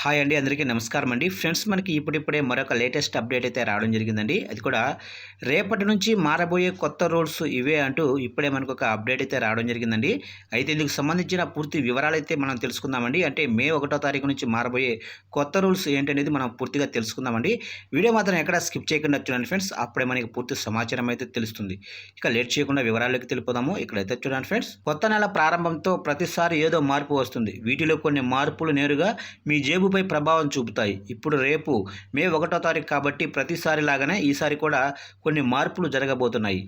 Hi అండి అందరికీ నమస్కారం అండి. ఫ్రెండ్స్ మనకి ఇప్పుడిప్పుడే మరొక లేటెస్ట్ అప్డేట్ అయితే రావడం జరిగిందండి. అది కూడా రేపటి నుంచి మారబోయే కొత్త రూల్స్ ఇవే అంటూ ఇప్పుడే మనకు ఒక అప్డేట్ అయితే రావడం జరిగిందండి. అయితే ఇందుకు సంబంధించిన పూర్తి వివరాలు అయితే మనం తెలుసుకుందామండి. అంటే మే ఒకటో తారీఖు నుంచి మారబోయే కొత్త రూల్స్ ఏంటనేది మనం పూర్తిగా తెలుసుకుందామండి. వీడియో మాత్రం ఎక్కడ స్కిప్ చేయకుండా చూడండి ఫ్రెండ్స్. అప్పుడే మనకి పూర్తి సమాచారం అయితే తెలుస్తుంది. ఇక లేట్ చేయకుండా వివరాల్లోకి తెలుపుదాము ఇక్కడైతే చూడండి ఫ్రెండ్స్. కొత్త నెల ప్రారంభంతో ప్రతిసారి ఏదో మార్పు వస్తుంది. వీటిలో కొన్ని మార్పులు నేరుగా మీ జేబు జేబుపై ప్రభావం చూపుతాయి. ఇప్పుడు రేపు మే ఒకటో తారీఖు కాబట్టి ప్రతిసారి లాగానే ఈసారి కూడా కొన్ని మార్పులు జరగబోతున్నాయి.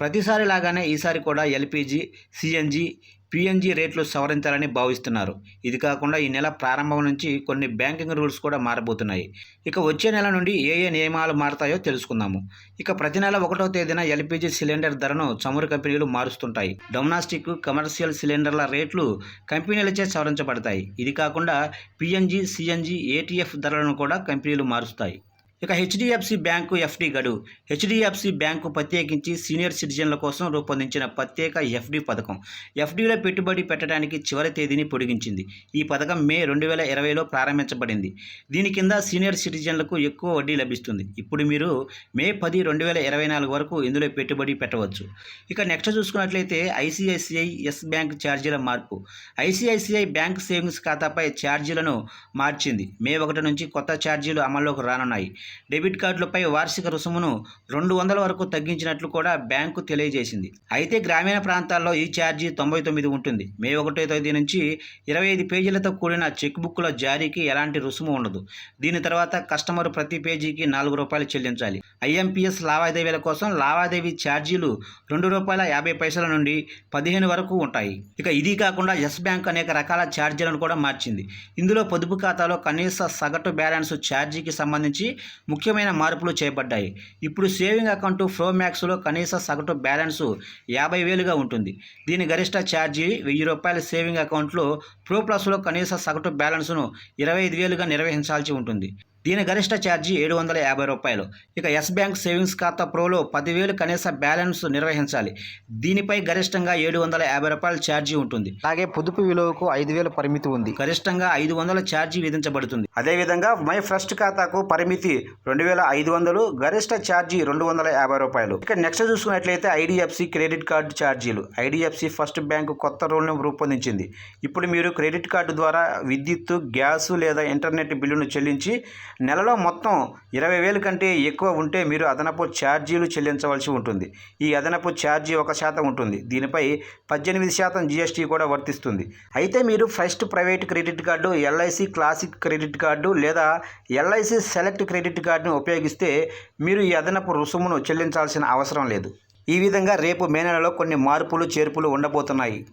ప్రతిసారి లాగానే ఈసారి కూడా ఎల్పిజి సిఎన్జి పీఎన్జీ రేట్లు సవరించాలని భావిస్తున్నారు. ఇది కాకుండా ఈ నెల ప్రారంభం నుంచి కొన్ని బ్యాంకింగ్ రూల్స్ కూడా మారబోతున్నాయి. ఇక వచ్చే నెల నుండి ఏ ఏ నియమాలు మారతాయో తెలుసుకుందాము. ఇక ప్రతి నెల ఒకటో తేదీన ఎల్పిజి సిలిండర్ ధరను చమురు కంపెనీలు మారుస్తుంటాయి. డొమెస్టిక్ కమర్షియల్ సిలిండర్ల రేట్లు కంపెనీలచే సవరించబడతాయి. ఇది కాకుండా పిఎన్జి సిఎన్జి ఏటీఎఫ్ ధరలను కూడా కంపెనీలు మారుస్తాయి. ఇక హెచ్డిఎఫ్సి బ్యాంకు ఎఫ్డి గడువు. హెచ్డిఎఫ్సి బ్యాంకు ప్రత్యేకించి సీనియర్ సిటిజన్ల కోసం రూపొందించిన ప్రత్యేక ఎఫ్డి పథకం. ఎఫ్డీలో పెట్టుబడి పెట్టడానికి చివరి తేదీని పొడిగించింది. ఈ పథకం మే రెండు వేల ఇరవైలో ప్రారంభించబడింది. దీని కింద సీనియర్ సిటిజన్లకు ఎక్కువ వడ్డీ లభిస్తుంది. ఇప్పుడు మీరు మే పది రెండు వేల ఇరవై నాలుగు వరకు ఇందులో పెట్టుబడి పెట్టవచ్చు. ఇక నెక్స్ట్ చూసుకున్నట్లయితే ఐసిఐసిఐ ఎస్ బ్యాంక్ ఛార్జీల మార్పు. ఐసిఐసిఐ బ్యాంక్ సేవింగ్స్ ఖాతాపై ఛార్జీలను మార్చింది. మే ఒకటి నుంచి కొత్త ఛార్జీలు అమల్లోకి రానున్నాయి. డెబిట్ కార్డులపై వార్షిక రుసుమును రెండు వందల వరకు తగ్గించినట్లు కూడా బ్యాంకు తెలియజేసింది. అయితే గ్రామీణ ప్రాంతాల్లో ఈ ఛార్జీ తొంభై తొమ్మిది ఉంటుంది. మే ఒకటో తేదీ నుంచి ఇరవై ఐదు పేజీలతో కూడిన చెక్ బుక్ల జారీకి ఎలాంటి రుసుము ఉండదు. దీని తర్వాత కస్టమర్ ప్రతి పేజీకి నాలుగు రూపాయలు చెల్లించాలి. ఐఎంపిఎస్ లావాదేవీల కోసం లావాదేవీ ఛార్జీలు రెండు రూపాయల యాభై పైసల నుండి పదిహేను వరకు ఉంటాయి. ఇక ఇది కాకుండా ఎస్ బ్యాంక్ అనేక రకాల ఛార్జీలను కూడా మార్చింది. ఇందులో పొదుపు ఖాతాలో కనీస సగటు బ్యాలెన్స్ ఛార్జీకి సంబంధించి ముఖ్యమైన మార్పులు చేపడ్డాయి. ఇప్పుడు సేవింగ్ అకౌంట్ ఫ్రోమ్యాక్స్లో కనీస సగటు బ్యాలెన్స్ యాభై వేలుగా ఉంటుంది. దీని గరిష్ట ఛార్జీ వెయ్యి రూపాయల సేవింగ్ అకౌంట్లో ప్రో ప్లస్లో కనీస సగటు బ్యాలెన్స్ను ఇరవై ఐదు వేలుగా నిర్వహించాల్సి ఉంటుంది. దీని గరిష్ట ఛార్జీ ఏడు వందల యాభై రూపాయలు. ఇక ఎస్ బ్యాంక్ సేవింగ్స్ ఖాతా ప్రోలో పదివేలు కనీస బ్యాలెన్స్ నిర్వహించాలి. దీనిపై గరిష్టంగా ఏడు వందల యాభై రూపాయల ఛార్జీ ఉంటుంది. అలాగే పొదుపు విలువకు ఐదు వేల పరిమితి ఉంది. గరిష్టంగా ఐదు వందల ఛార్జీ విధించబడుతుంది. అదేవిధంగా మై ఫస్ట్ ఖాతాకు పరిమితి రెండు వేల ఐదు వందలు గరిష్ట ఛార్జీ రెండు వందల యాభై రూపాయలు. ఇక నెక్స్ట్ చూసుకున్నట్లయితే ఐడిఎఫ్సి క్రెడిట్ కార్డు ఛార్జీలు. ఐడిఎఫ్సి ఫస్ట్ బ్యాంకు కొత్త రూల్ను రూపొందించింది. ఇప్పుడు మీరు క్రెడిట్ కార్డు ద్వారా విద్యుత్తు గ్యాసు లేదా ఇంటర్నెట్ బిల్లును చెల్లించి నెలలో మొత్తం ఇరవై వేలు కంటే ఎక్కువ ఉంటే మీరు అదనపు ఛార్జీలు చెల్లించవలసి ఉంటుంది. ఈ అదనపు ఛార్జీ ఒక శాతం ఉంటుంది. దీనిపై పద్దెనిమిది శాతం జీఎస్టీ కూడా వర్తిస్తుంది. అయితే మీరు first private credit card LIC classic credit card లేదా ఎల్ఐసి సెలెక్ట్ క్రెడిట్ కార్డును ఉపయోగిస్తే మీరు ఈ అదనపు రుసుమును చెల్లించాల్సిన అవసరం లేదు. ఈ విధంగా రేపు మే నెలలో కొన్ని మార్పులు చేర్పులు ఉండబోతున్నాయి.